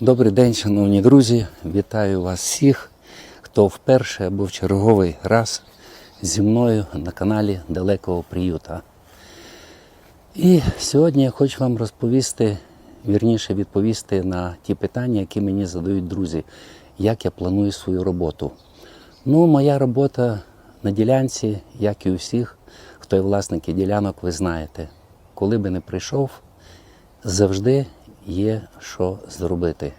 Добрий день, шановні друзі. Вітаю вас всіх, хто вперше або в черговий раз зі мною на каналі Далекого Приюта. І сьогодні я хочу вам розповісти, вірніше відповісти на ті питання, які мені задають друзі, як я планую свою роботу. Ну, моя робота на ділянці, як і у всіх, хто є власники ділянок, ви знаєте, коли би не прийшов, завжди є що зробити.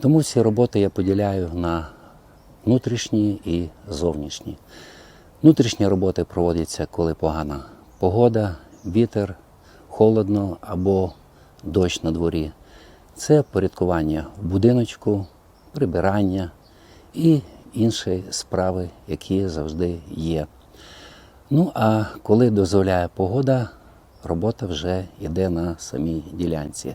Тому всі роботи я поділяю на внутрішні і зовнішні. Внутрішні роботи проводяться, коли погана погода, вітер, холодно або дощ на дворі. Це порядкування в будиночку, прибирання і інші справи, які завжди є. Ну а коли дозволяє погода, робота вже йде на самій ділянці.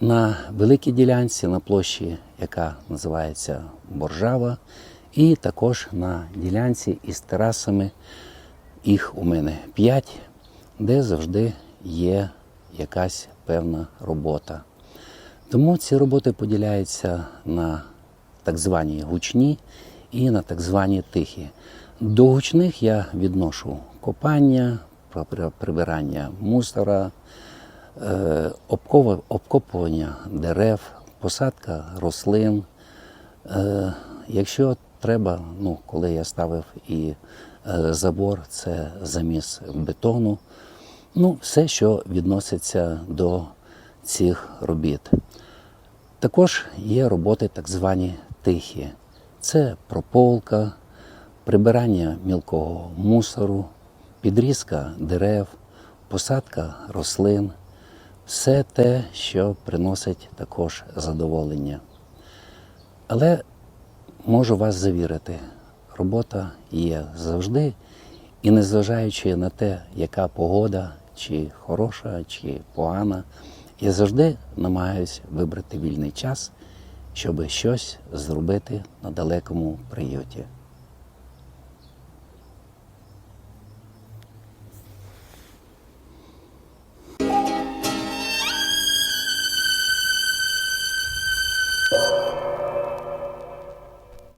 На великій ділянці, на площі, яка називається Боржава, і також на ділянці із терасами, їх у мене 5, де завжди є якась певна робота. Тому ці роботи поділяються на так звані гучні і на так звані тихі. До гучних я відношу копання, прибирання мусора, обкопування дерев, посадка рослин. Е, Якщо треба, ну, коли я ставив і е, забор, це заміс бетону. Ну, все, що відноситься до цих робіт. Також є роботи так звані тихі. Це прополка, прибирання мілкого мусору, підрізка дерев, посадка рослин. Все те, що приносить також задоволення. Але можу вас завірити, робота є завжди, і незважаючи на те, яка погода, чи хороша, чи погана, я завжди намагаюся вибрати вільний час, щоб щось зробити на далекому приюті. you